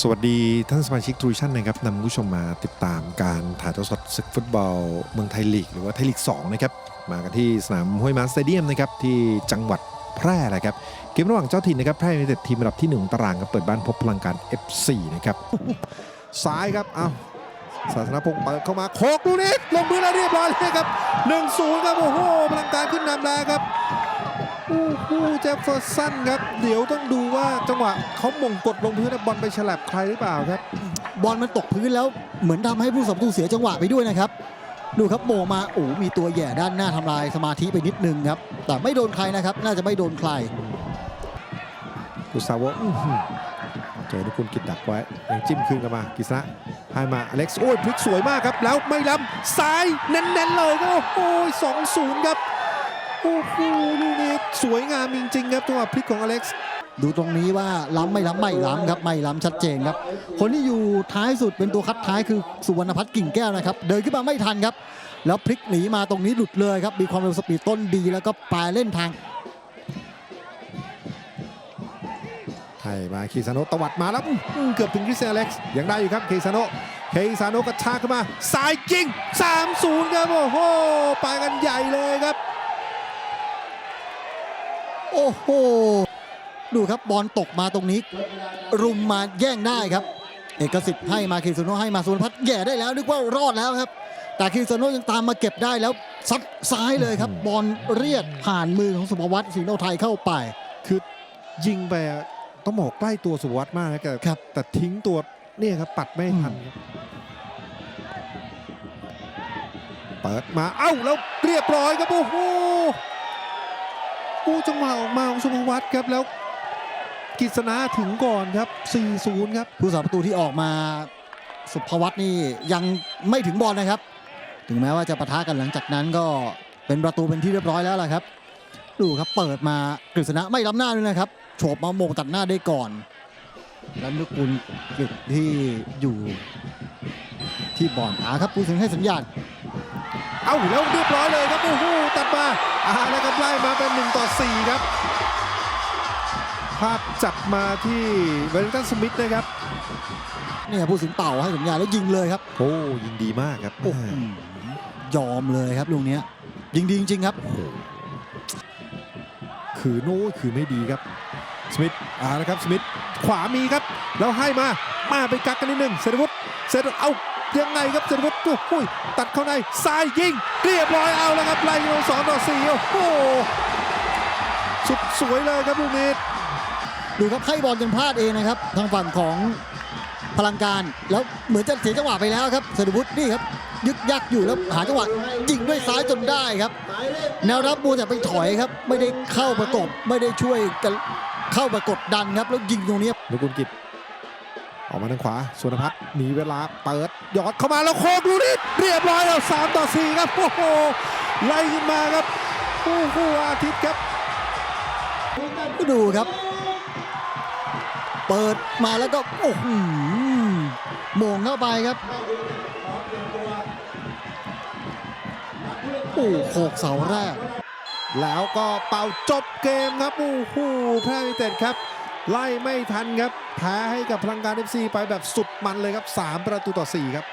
สวัสดีท่านสมาชิกทรูชั่นนะครับนำผู้ชมมาติดตามการถ่ายทอดสดศึกฟุตบอล เมืองไทยลีก หรือว่าไทยลีก 2 นะครับ มากันที่สนามห้วยม้าสเตเดียมนะครับ ที่จังหวัดแพร่นะครับ เกมระหว่างเจ้าถิ่นนะครับ แพร่ยูไนเต็ดทีมอันดับที่ 1 ตารางครับเปิดบ้านพบพลังการ F4 นะครับซ้ายครับเอาศาสนพงศ์เปิดเข้ามาโคกลูกนี้ลงพื้นแล้วเรียบร้อยเลยครับ1-0ครับโอ้โหพลังการขึ้นนำแล้วครับ โอ้โหเจฟเฟอร์สันครับ เดี๋ยวต้องดูว่าจังหวะเขาหม่งกดลงพื้นแล้วบอลไปฉลับใครหรือเปล่าครับ บอลมันตกพื้นแล้วเหมือนทำให้ผู้สัมตูเสียจังหวะไปด้วยนะครับ ดูครับโมงมาโอ้มีตัวแหย่ด้านหน้าทำลายสมาธิไปนิดนึงครับ แต่ไม่โดนใครนะครับ น่าจะไม่โดนใครกุซาโวอื้อหือเจอนุกุลกิดดักไว้ยังจิ้มคืนกลันมากิษณะให้มาอเล็กซ์โอ้ยพลิกสวยมากครับ แล้วไม่ล้ำซ้ายเน้นๆเลยครับโอ้โหสองศูนย์ครับ โอ้โหลูกนี้สวยงามจริงๆครับจังหวะพลิกของอเล็กซ์ดูตรงนี้ว่าล้ำไม่ล้ำไม่ล้ำครับไม่ล้ำชัดเจนครับ คนที่อยู่ท้ายสุดเป็นตัวคัดท้ายคือสุวรรณพัฒน์กิ่งแก้วนะครับ เดินขึ้นมาไม่ทันครับ แล้วพลิกหนีมาตรงนี้หลุดเลยครับ มีความเร็วสปีดต้นดีแล้วก็ปลายเล่นทางให้มาคีซาโนะตวัดมาแล้วอื้อหือเกือบถึงคริสเตียนอเล็กซ์ยังได้อยู่ครับคีซาโนะคีซาโนะกระชากขึ้นมาซ้ายยิง 3-0 ครับโอ้โหไปกันใหญ่เลยครับ โอ้โห ดูครับบอลตกมาตรงนี้ รุมมาแย่งได้ครับ เอกสิทธิ์ให้มาคิมซุโนะให้มาสุนพัฒน์แย่ได้แล้วนึกว่ารอดแล้วครับ แต่คิมซุโนะยังตามมาเก็บได้แล้วซัดซ้ายเลยครับ บอลเรียดผ่านมือของสุภวัตศรีโนไทยเข้าไป คือยิงไปอะต้องบอกใกล้ตัวสุวัสด์มากนะแต่ครับแต่ทิ้งตัวเนี่ยครับปัดไม่ทันครับเปิดมา เอ้า แล้วเรียบร้อยครับ โอ้โหโอ้จังหวะออกมาของสุภวัตครับแล้วกิษณะถึงก่อนครับ 4-0 ครับ ผู้สาประตูที่ออกมาสุภวัตนี่ยังไม่ถึงบอลนะครับ ถึงแม้ว่าจะปะทะกันหลังจากนั้นก็เป็นประตูเป็นที่เรียบร้อยแล้วล่ะครับ ดูครับเปิดมากฤษณะไม่ล้ำหน้าด้วยนะครับโฉบมาโมงตัดหน้าได้ก่อน แล้วนุกุลกฤษที่อยู่ที่บอลอาครับผู้สิงให้สัญญาณ เอ้าแล้วเรียบร้อยเลยครับโอ้โหตั ดมาอ่าแล้วก็ไล่มาเป็น 1 ต่อ 4 ครับ ภาพจับมาที่เวลลิงตันสมิธนะครับเนี่ยผู้สิงเป่าให้สัญญาณแล้วยิงเลยครับโอ้ยิงดีมากครับโอ้โหยอมเลยครับลูกเนี้ยยิงดีจริงๆครับโอ้โหคือโน้ยคือไม่ดีครับสมิธอ่านะครับสมิธขวามีครับ แล้วให้มามาไปกักกันนิดหนึ่งเซนวุฒเซนเอา ยังไงครับเซนวุฒโอ้โหตัดเข้าในซ้ายยิง เรียบร้อยเอาแล้วครับไล่ลงสองต่อสี่โอ้โหสุดสวยเลยครับลูกนี้ดูครับให้บอลจนพลาดเองนะครับ ทางฝั่งของพลังการแล้วเหมือนจะเสียจังหวะไปแล้วครับเสรวุฒินี่ครับยึกยักอยู่แล้วหาจังหวะยิงด้วยซ้ายจนได้ครับ แนวรับมัวแต่ไปถอยครับ ไม่ได้เข้าประกบไม่ได้ช่วยกันเข้ามากดดันครับ แล้วยิงตรงนี้นุกุลกิจ ออกมาทางขวาสุนพัฒน์มีเวลาเปิดหยอดเข้ามาแล้วโคกดูนี่เรียบร้อยแล้วสามต่อสี่ครับโอ้โหไล่ขึ้นมาครับโอ้โหอาทิตย์ครับดูครับ เปิดมาแล้วก็โอ้โหโมงเข้าไปครับโอ้โขกเสาแรก แล้วก็เป่าจบเกมครับโอ้โหแพร่ยูไนเต็ดครับ ไล่ไม่ทันครับแพ้ให้กับพลังการ FC ไปแบบสุดมันเลยครับ 3 ประตูต่อ 4 ครับ